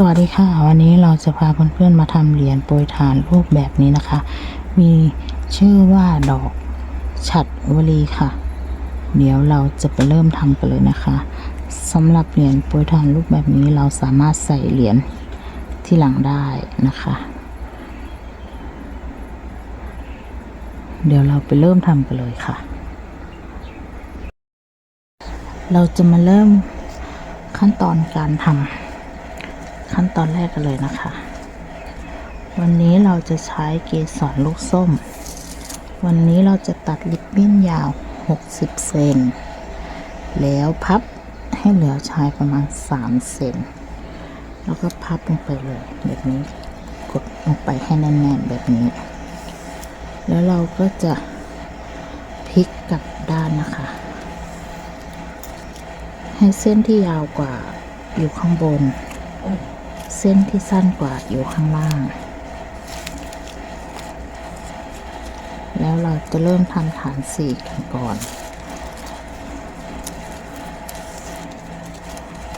สวัสดีค่ะ วันนี้เราจะพาเพื่อนๆมาทำเหรียญโปรยทานรูปแบบนี้นะคะ มีชื่อว่าดอกฉัดวลีค่ะ เดี๋ยวเราจะไปเริ่มทำกันเลยนะคะสำหรับเหรียญโปรยทานรูปแบบนี้เราสามารถใส่เหรียญที่หลังได้นะคะ เดี๋ยวเราไปเริ่มทำกันเลยค่ะ เราจะมาเริ่มขั้นตอนการทำ ขั้นตอนแรกกันเลยนะคะ วันนี้เราจะใช้เกสรลูกส้ม วันนี้เราจะตัดริบบิ้นยาว 60 เซน แล้วพับให้เหลือชายประมาณ 3 เซน แล้วก็พับลงไปเลยแบบนี้ กดลงไปให้แน่นๆแบบนี้ แล้วเราก็จะพลิกกลับด้านนะคะ ให้เส้นที่ยาวกว่าอยู่ข้างบน เส้นที่สั้นกว่าอยู่ข้างล่าง แล้วเราจะเริ่มทำฐานสี่กันก่อน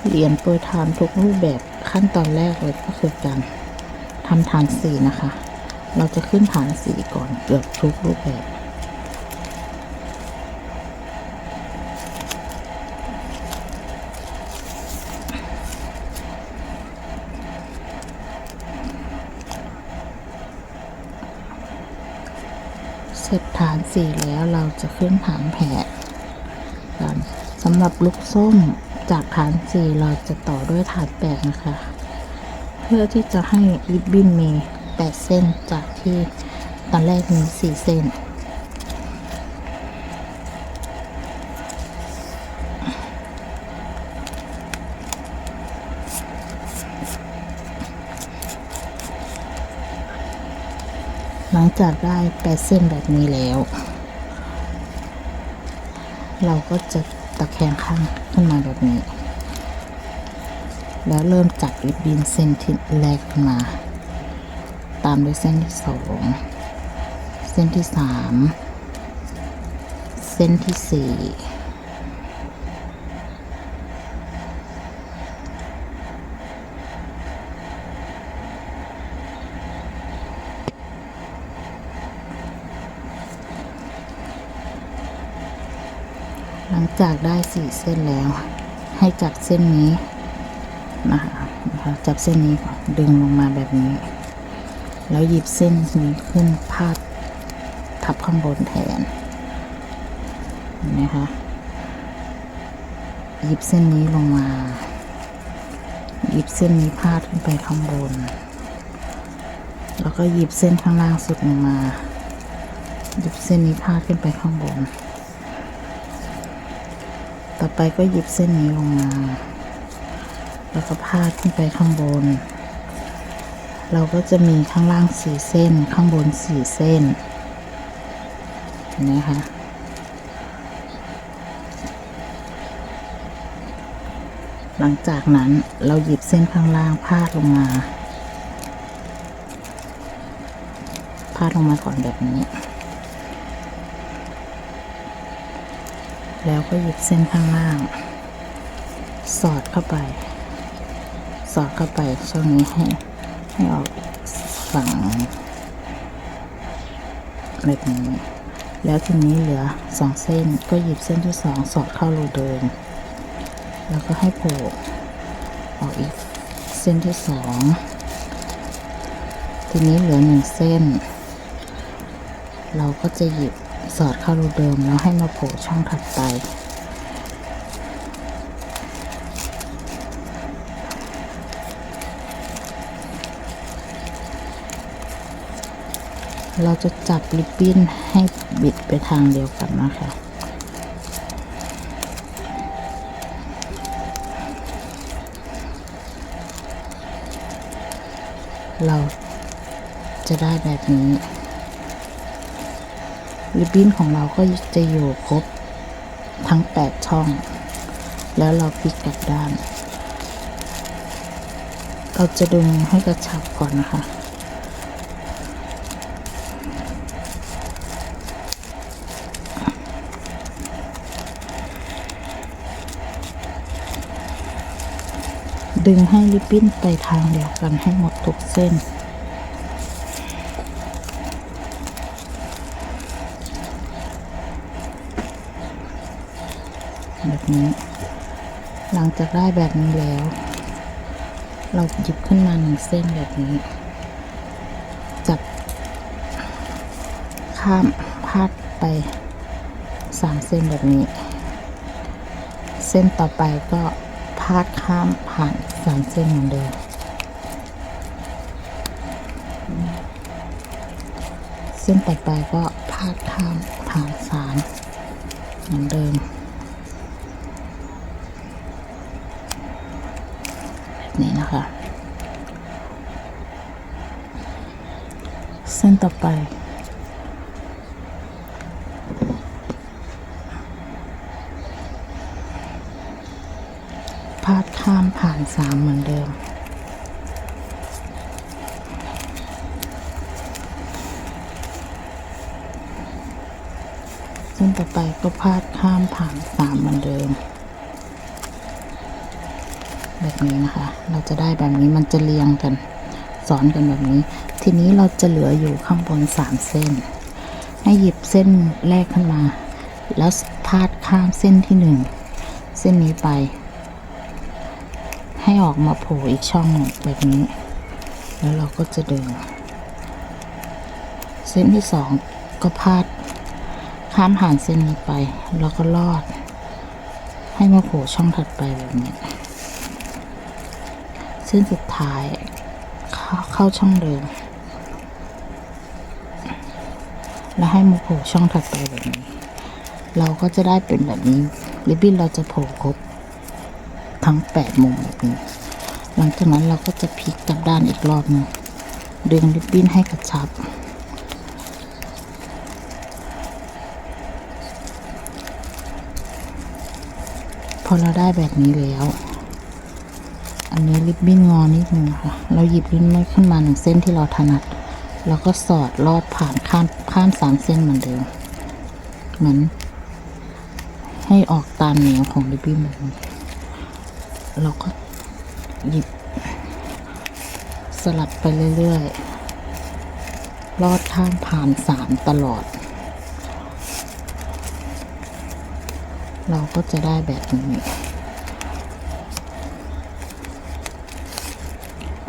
เรียญโปรยทานทุกรูปแบบขั้นตอนแรกเลยก็คือการทำฐานสี่นะคะ เราจะขึ้นฐานสี่ก่อนเกือบทุกรูปแบบ เสร็จฐาน สี่แล้วเราจะขึ้นฐานแผ่กันสำหรับลูกส้มจากฐานสี่เราจะต่อด้วยฐานแปดนะคะ เพื่อที่จะให้ริบบิ้นมีแปดเส้นจากที่ตอนแรกมีสี่เส้น ลังจากได้แปดเส้นแบบนี้แล้ว เราก็จะตะแคงข้างขึ้นมาแบบนี้ แล้วเริ่มจัดริบบิ้นเส้นที่แรกมา ตามด้วยเส้นที่สองเส้นที่สามเส้นที่สี่ จากได้สี่เส้นแล้ว ให้จับเส้นนี้นะคะจับเส้นนี้ก่อนดึงลงมาแบบนี้ แล้วหยิบเส้นนี้ขึ้นพาดทับข้างบนแทนเห็นไหมคะหยิบเส้นนี้ลงมา หยิบเส้นนี้พาดขึ้นไปข้างบน แล้วก็หยิบเส้นข้างล่างสุดลงมา หยิบเส้นนี้พาดขึ้นไปข้างบน ต่อไปก็หยิบเส้นนี้ลงมา แล้วก็พาดขึ้นไปข้างบน เราก็จะมีข้างล่างสี่เส้น ข้างบนสี่เส้นเห็นไหมคะหลังจากนั้นเราหยิบเส้นข้างล่างพาดลงมา พาดลงมาก่อนแบบนี้ แล้วก็หยิบเส้นข้างล่าง สอดเข้าไป สอดเข้าไปช่องนี้ให้ให้ออกฝั่งแบบนี้ แล้วทีนี้เหลือสองเส้นก็หยิบเส้นที่สองสอดเข้ารูเดิม แล้วก็ให้โผล่ออกอีกเส้นที่สองทีนี้เหลือหนึ่งเส้น เราก็จะหยิบ สอดเข้ารูเดิมแล้วให้มาโผล่ช่องถัดไปเราจะจับริบบิ้นให้บิดไปทางเดียวกันนะคะ เราจะได้แบบนี้ ริบบิ้นของเราก็จะอยู่ครบทั้ง 8 ช่อง แล้วเราพลิกกลับด้าน เราจะดึงให้กระชับก่อนนะคะ ดึงให้ริบบิ้นไปทางเดียวกันให้หมดทุกเส้น แบบ นี้ หลังจากได้แบบนี้แล้ว เราหยิบขึ้นมาหนึ่งเส้นแบบนี้ จับ ข้ามพาดไปสามเส้นแบบนี้ เส้นต่อไปก็พาดข้ามผ่านสามเส้นเหมือนเดิมเส้นต่อไปก็พาดข้ามผ่านสามเหมือนเดิม แบบนี้นะคะ เส้ นต่อไป พาดข้ามผ่านสามเหมือนเดิม เส้นต่อไปก็พาดข้ามผ่านสามเหมือนเดิม แบบนี้นะคะ เราจะได้แบบนี้มันจะเรียงกัน สอนกันแบบนี้ ทีนี้เราจะเหลืออยู่ข้างบนสามเส้น ให้หยิบเส้นแรกขึ้นมา แล้วพาดข้ามเส้นที่หนึ่งเส้นนี้ไป ให้ออกมาโผล่อีกช่องแบบนี้ แล้วเราก็จะเดึงเส้นที่สองก็พาดข้ามผ่านเส้นนี้ไป แล้วก็ลอด ให้มาโผล่ช่องถัดไปแบบนี้ เส้นสุดท้ายเข้าเข้าช่องเดิม แล้วให้มาโผล่ช่องถัดไปแบบนี้ เราก็จะได้เป็นแบบนี้ริบบิ้นเราจะโผล่ครบทั้งแปดมุมแบบนี้ หลังจากนั้นเราก็จะพลิกกลับด้านอีกรอบหนึงดึงริบบิ้นให้กระชับ พอเราได้แบบนี้แล้ว อันนี้ริบบิ้นงอนิดนึงค่ะ เราหยิบริบบิ้นขึ้นมาหนึ่งเส้นที่เราถนัด แล้วก็สอดลอดผ่านข้าม ข้ามสามเส้นเหมือนเดิม เหมือน ให้ออกตามแนวของริบบิ้นแบบนี้เราก็หยิบ สลับไปเรื่อยๆ ลอดข้ามผ่านสามตลอด เราก็จะได้แบบนี้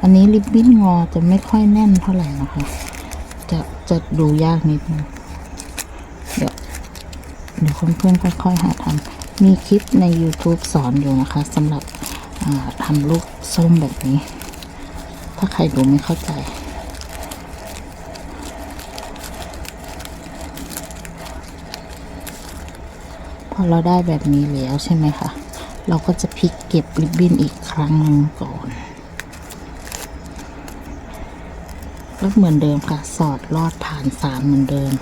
อันนี้ริบบิ้นงอจะไม่ค่อยแน่นเท่าไหร่นะคะ จะดูยากนิดนึงเดี๋ยวเดี๋ยวเพื่อนๆค่อยๆหาทำมีคลิปใน YouTube สอนอยู่นะคะสำหรับทำลูกส้มแบบนี้ ถ้าใครดูไม่เข้าใจพอเราได้แบบนี้แล้วใช่ไหมคะ เราก็จะพลิกเก็บริบบิ้นอีกครั้งหนึ่งก่อน ก็เหมือนเดิมค่ะ สอดลอดผ่านสามเหมือนเดิม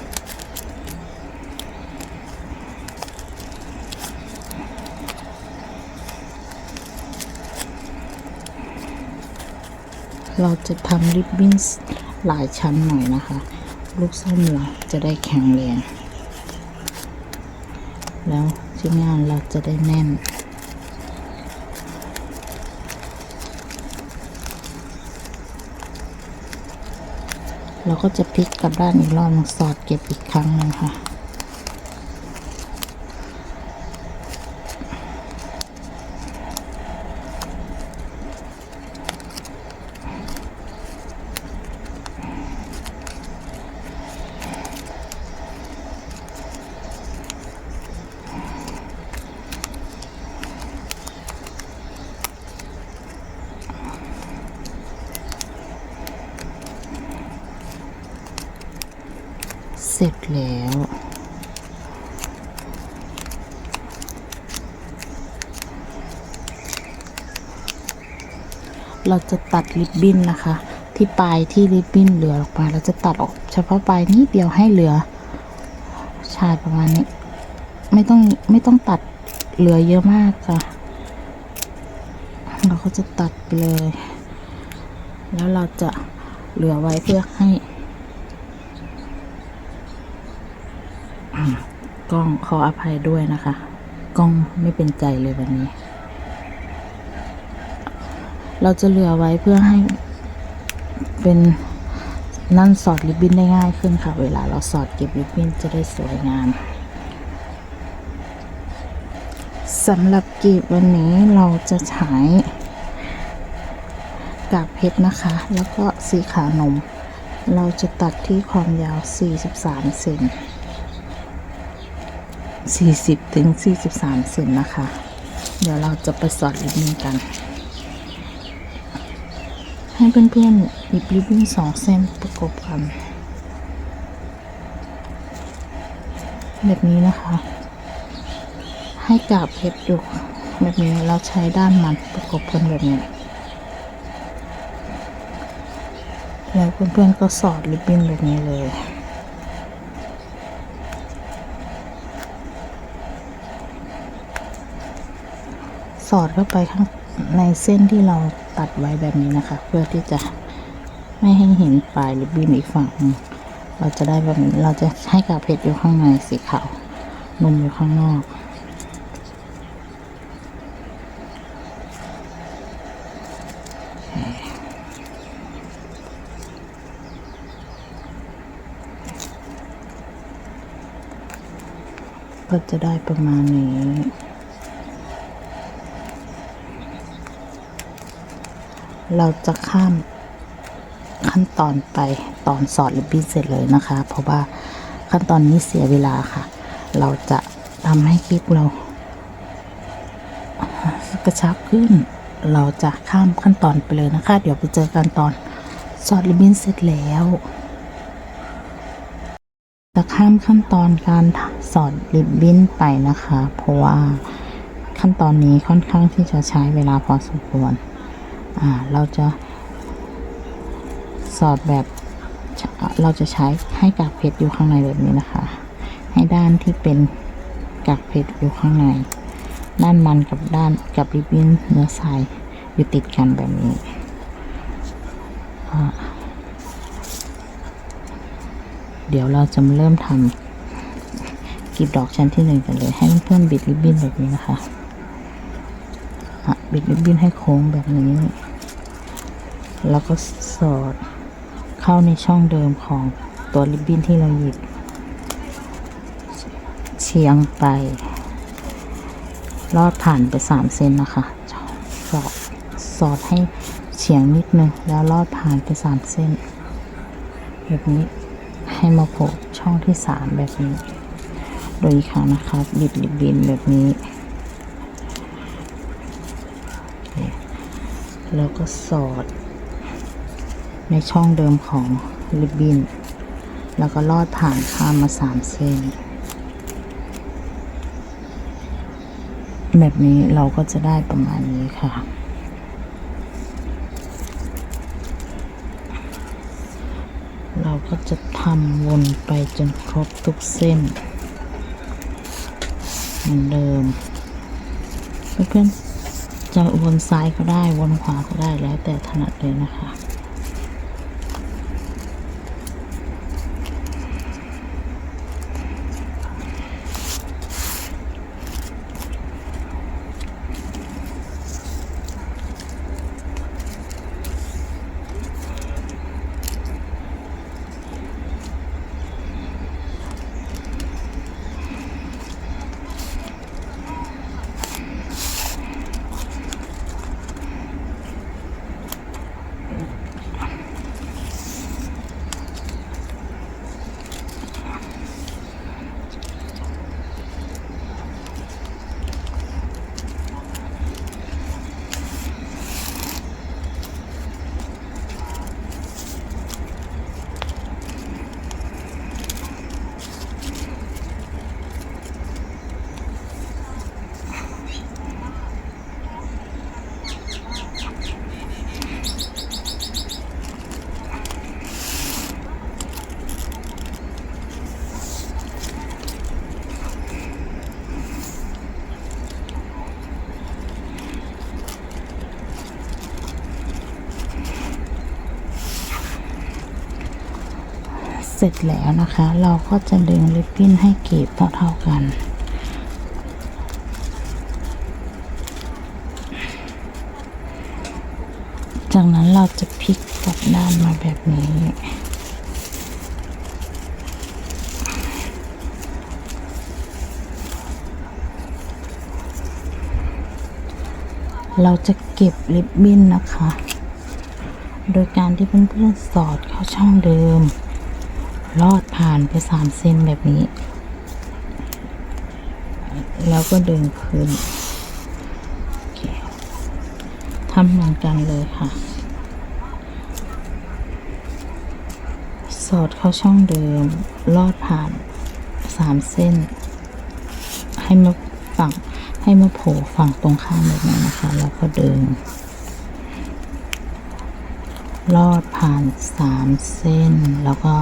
เราจะทำริบบิ้นหลายชั้นหน่อยนะคะ ลูกส้มเราจะได้แข็งแรง แล้วชิ้นงานเราจะได้แน่น เราก็จะพลิกกลับด้านอีกรอบหนึ่งสอดเก็บอีกครั้งหนึงค่ะ สร็จแล้ว เราจะตัดริบบิ้นนะคะ ที่ปลายที่ริบบิ้นเหลือออกมา เราจะตัดออกเฉพาะปลายนิดเดียวให้เหลือ ชายประมาณนี้ ไม่ต้องไม่ต้องตัดเหลือเยอะมากค่ะ เราก็จะตัดไปเลย แล้วเราจะเหลือไว้เพื่อให้ กล้องขออภัยด้วยนะคะ กล้องไม่เป็นใจเลยวันนี้ เราจะเหลือไว้เพื่อให้เป็นนั่นสอดริบบิ้นได้ง่ายขึ้นค่ะ เวลาเราสอดเก็บริบบิ้นจะได้สวยงามสำหรับกีบวันนี้เราจะใช้กากเพชรนะคะ แล้วก็สีขานม เราจะตัดที่ความยาว 43 เซน 40ถึง43เซนนะคะ เดี๋ยวเราจะไปสอดริบบิ้นกัน ให้เพื่อนๆหยิบริบบิ้นสองเส้นประกบกันแบบนี้นะคะ ให้กาบเพชรอยู่แบบนี้เราใช้ด้านมันประกบกันแบบนี้ แล้วเพื่อนๆก็สอดริบบิ้นแบบนี้เลย สอดเข้าไปข้างในเส้นที่เราตัดไว้แบบนี้นะคะ เพื่อที่จะไม่ให้เห็นปลายริบบิ้นอีกฝั่งเราจะได้แบบนี้เราจะให้กาเพชรอยู่ข้างในสีขาวนมอยู่ข้างนอกก็จะได้ประมาณนี้ เราจะข้ามขั้นตอนไปตอนสอดริบบิ้นเสร็จเลยนะคะ เพราะว่าขั้นตอนนี้เสียเวลาค่ะ เราจะทำให้คลิปเรากระชับขึ้น เราจะข้ามขั้นตอนไปเลยนะคะ เดี๋ยวไปเจอกันตอนสอดริบบิ้นเสร็จแล้ว จะข้ามขั้นตอนการสอดริบบิ้นไปนะคะ เพราะว่าขั้นตอนนี้ค่อนข้างที่จะใช้เวลาพอสมควร เราจะสอดแบบเราจะใช้ให้กากเพชรอยู่ข้างในแบบนี้นะคะ ให้ด้านที่เป็นกากเพชรอยู่ข้างใน ด้านมันกับด้านกับริบบิ้นเนื้อทรายอยู่ติดกันแบบนี้เดี๋ยวเราจะเริ่มทำกลีบดอกชั้นที่หนึ่งกันเลย ให้เพื่อนๆบิดริบบิ้นแบบนี้นะคะะบิดริบบิ้นให้โค้งแบบนี้ แล้วก็สอดเข้าในช่องเดิมของตัวริบบิ้นที่เราหยิบเฉียงไป ลอดผ่านไปสามเซนนะคะสอดสอดให้เฉียงนิดนึง แล้วลอดผ่านไปสามเส้น แบบนี้ให้มาโผล่ช่องที่สามแบบนี้ โดยอีกครั้งนะคะบิดริบบิ้นแบบนี้แล้วก็สอด ในช่องเดิมของริบบินแล้วก็ลอดผ่านข้ามมาสามเส้น แบบนี้เราก็จะได้ประมาณนี้ค่ะ เราก็จะทำวนไปจนครบทุกเส้น เหมือนเดิมเพื่อนๆจะวนซ้ายก็ได้ วนขวาก็ได้แล้วแต่ถนัดเลยนะคะ เสร็จแล้วนะคะ เราก็จะดึงริบบิ้นให้เก็บเท่าๆกัน จากนั้นเราจะพลิกกลับด้านมาแบบนี้เราจะเก็บริบบิ้นนะคะ โดยการที่เพื่อนๆสอดเข้าช่องเดิม ลอดผ่านไปสามเส้นแบบนี้ แล้วก็ดึงขึ้นทำเหมือนกันเลยค่ะ สอดเข้าช่องเดิม ลอดผ่านสามเส้น ให้มาฝั่งให้มาโผล่ฝั่งตรงข้ามแบบนี้นะคะ แล้วก็เดึงลอดผ่านสามเส้นแล้วก็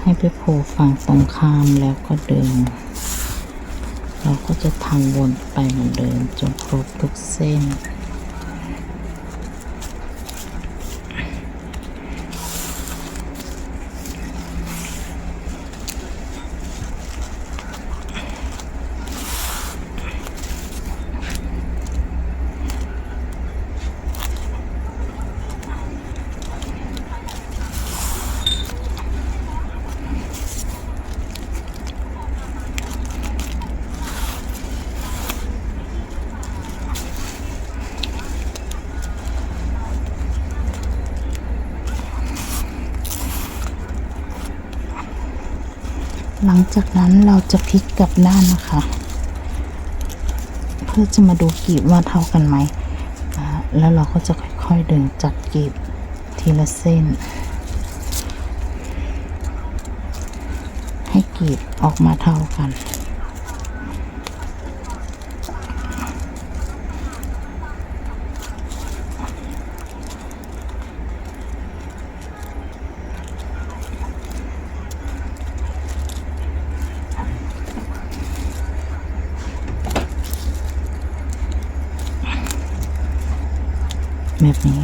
ให้ไปโผล่ฝั่งตรงข้ามแล้วก็เดิน เราก็จะทำวนไปเหมือนเดิมจนครบทุกเส้น หลังจากนั้นเราจะพลิกกลับด้านนะคะ เพื่อจะมาดูกีบว่าเท่ากันไหม แล้วเราก็จะค่อยๆดึงจัดกีบทีละเส้น ให้กีบออกมาเท่ากัน แบบนี้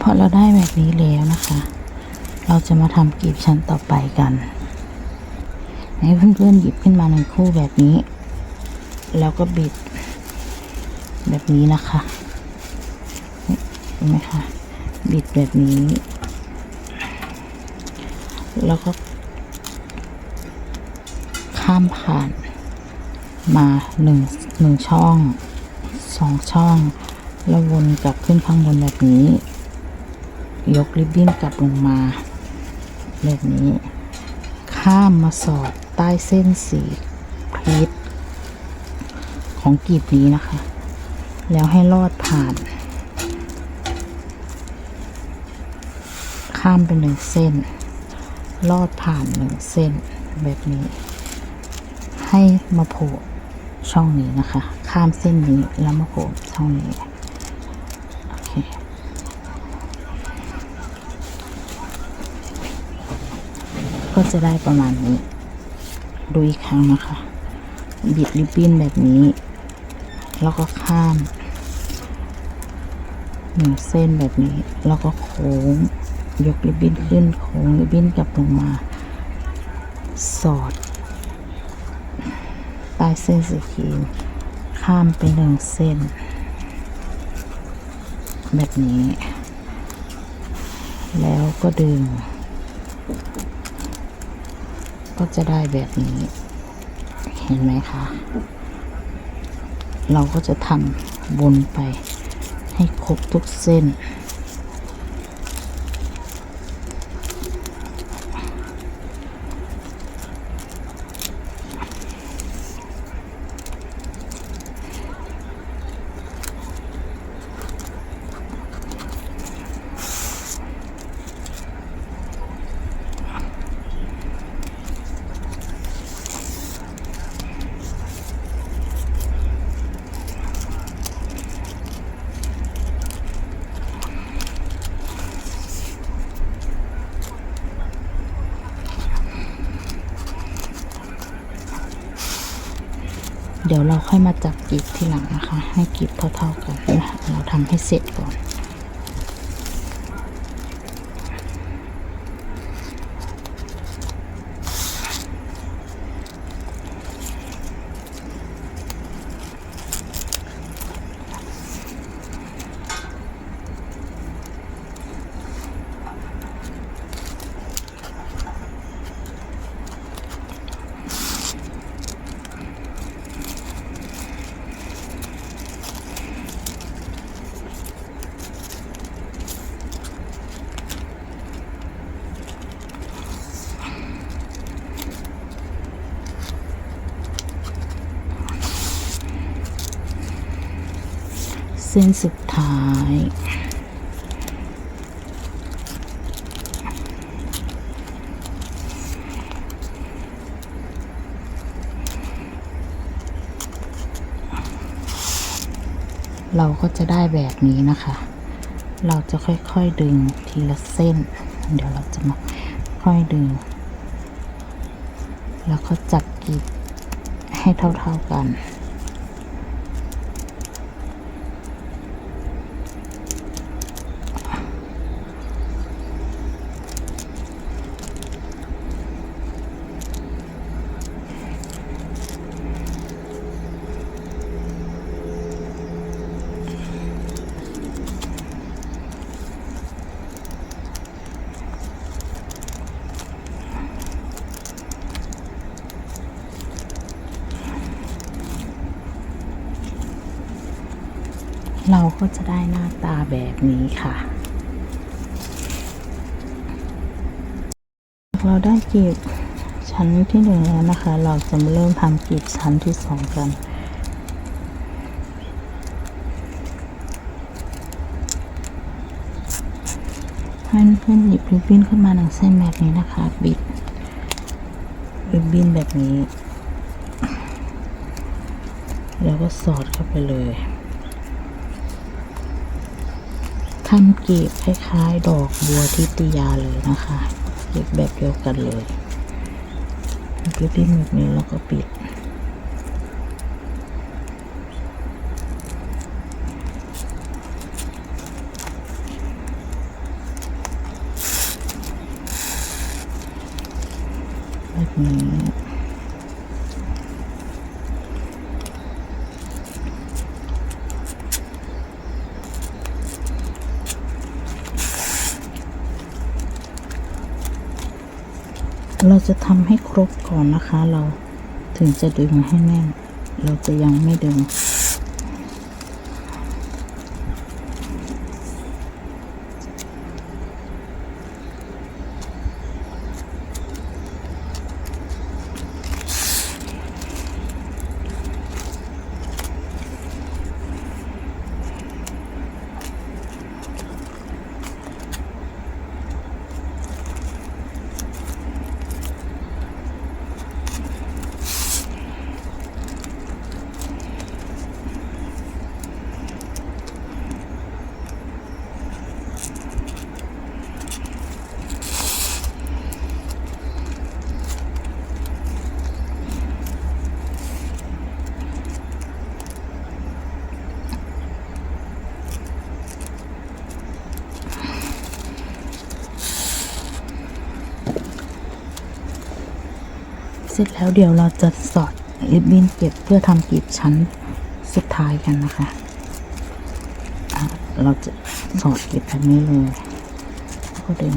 พอเราได้แบบนี้แล้วนะคะ เรา จะมาทำกลีบชั้นต่อไปกันให้เพื่อนๆหยิบขึ้นมาหนึ่งคู่แบบนี้ แล้วก็บิด แบบนี้นะคะเห็นไหมคะบิดแบบนี้ แล้วก็ข้ามผ่านมาหนึ่งหนึ่งช่องสองช่อง แล้ววนกลับขึ้นข้างบนแบบนี้ ยกริบบิ้นกลับลงมา แบบนี้ ข้ามมาสอดใต้เส้นสีพีทของกีบนี้นะคะ แล้วให้ลอดผ่าน ข้ามไปหนึ่งเส้น ลอดผ่านหนึ่งเส้นแบบนี้ ให้มาโผล่ช่องนี้นะคะ ข้ามเส้นนี้แล้วมาโผล่ช่องนี้โอเค ก็จะได้ประมาณนี้ ดูอีกครั้งนะคะ บิดริบบิ้นแบบนี้ แล้วก็ข้ามหนึ่งเส้นแบบนี้ แล้วก็โค้ง ยกริบบิ้นขึ้น โค้งริบบิ้นกลับลงมา สอดใต้เส้นสีครีมข้ามไปหนึ่งเส้น แบบนี้ แล้วก็ดึง ก็จะได้แบบนี้ เห็นไหมคะ เราก็จะทำวนไปให้ครบทุกเส้น ดี๋ยวเราค่อยมาจับกีบทีหลังนะคะ ให้กีบเท่าๆกันนะเราทำให้เสร็จก่อน เส้นสุดท้าย เราก็จะได้แบบนี้นะคะ เราจะค่อยๆดึงทีละเส้น เดี๋ยวเราจะมาค่อยดึง แล้วก็จับกีดให้เท่าๆกัน เราก็จะได้หน้าตาแบบนี้ค่ะ เราได้กรีบชั้นที่หนึ่งแล้วนะคะ เราจะมาเริ่มทำกรีบชั้นที่สองกันให้เพื่อนหยิบริบบิ้นขึ้นมาหนึ่งเส้นแบบนี้นะคะ บิดริบบิ้นแบบนี้ แล้วก็สอดเข้าไปเลย ทำกีบคล้ายๆ ดอกบัวทิตยาเลยนะคะเก็บแบบเดียวกันเลยริบบิ้นแบบนี้แล้วก็ปิด แบบนี้ จะทำให้ครบก่อนนะคะ เราถึงจะดึงให้แน่น เราจะยังไม่ดึง สร็จแล้วเดี๋ยวเราจะสอดริบบิ้นเก็บเพื่อทำกลีบชั้นสุดท้ายกันนะคะะเราจะสอดเก็บแบบนี้เลยแล้วก็ดึง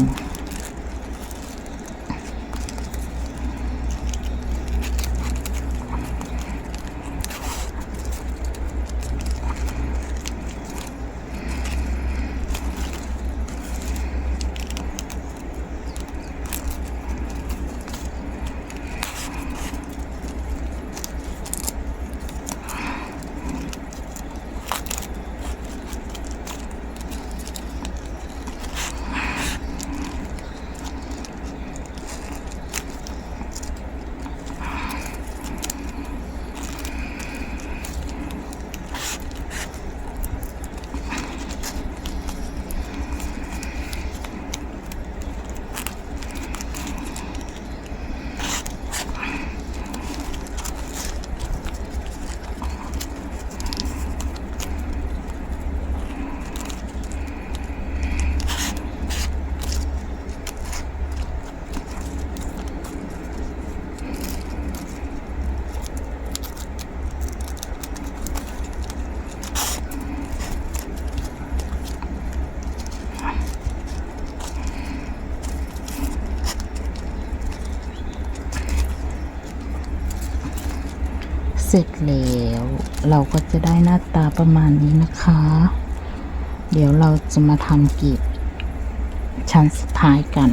เสร็จแล้ว เราก็จะได้หน้าตาประมาณนี้นะคะ เดี๋ยวเราจะมาทำกลีบชั้นสุดท้ายกัน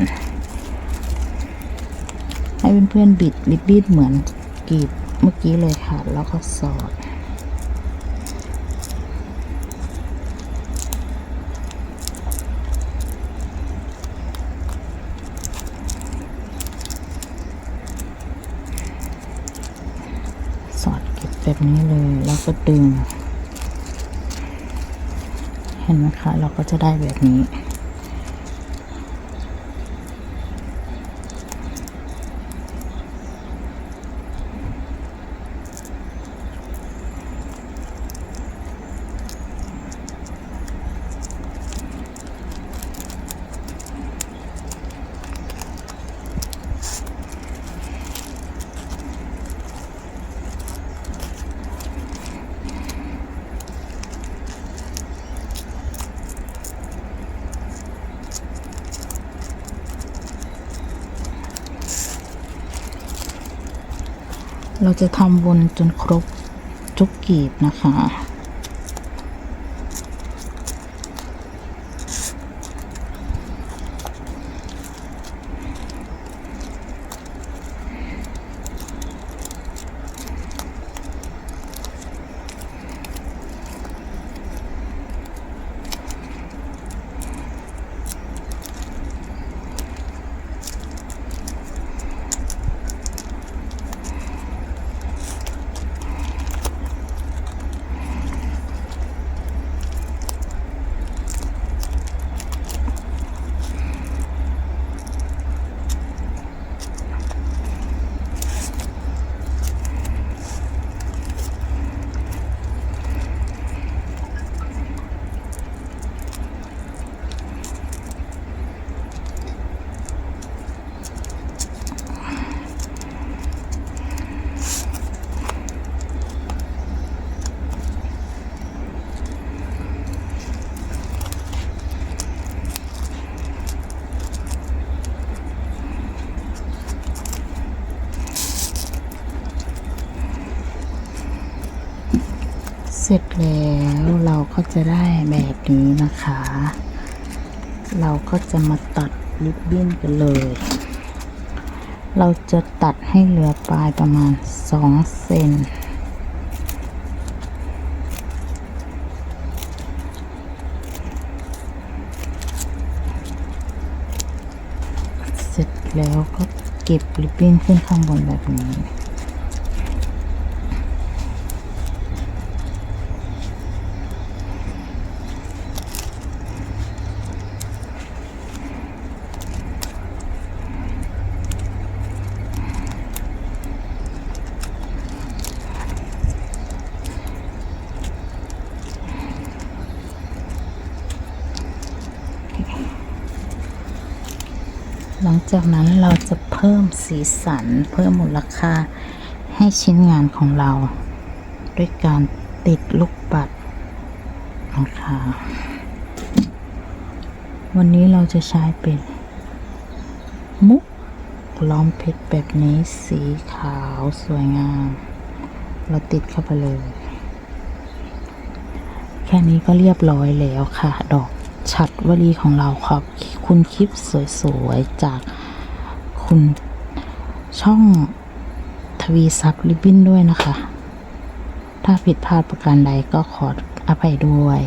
ให้เพื่อนๆบิดริบบิ้นเหมือนกลีบเมื่อกี้เลยค่ะ แล้วก็สอด แบบนี้เลย แล้วก็ดึง เห็นไหมคะ เราก็จะได้แบบนี้ จะทำวนจนครบทุกกีบนะคะ เสร็จแล้วเราก็จะได้แบบนี้นะคะ เราก็จะมาตัดริบบิ้นกันเลย เราจะตัดให้เหลือปลายประมาณ2เซนเสร็จแล้วก็เก็บริบบิ้นขึ้นข้างบนแบบนี้ หลังจากนั้นเราจะเพิ่มสีสันเพิ่มมูลค่าให้ชิ้นงานของเรา ด้วยการติดลูกปัดนะคะวันนี้เราจะใช้เป็นมุกล้อมเพชรแบบนี้สีขาวสวยงาม เราติดเข้าไปเลย แค่นี้ก็เรียบร้อยแล้วค่ะ ดอก ชัดวลีของเราครับคุณคลิปสวยๆ จากคุณช่องทวีซับริบบิ้นด้วยนะคะ ถ้าผิดพลาดประการใดก็ขออภัยด้วย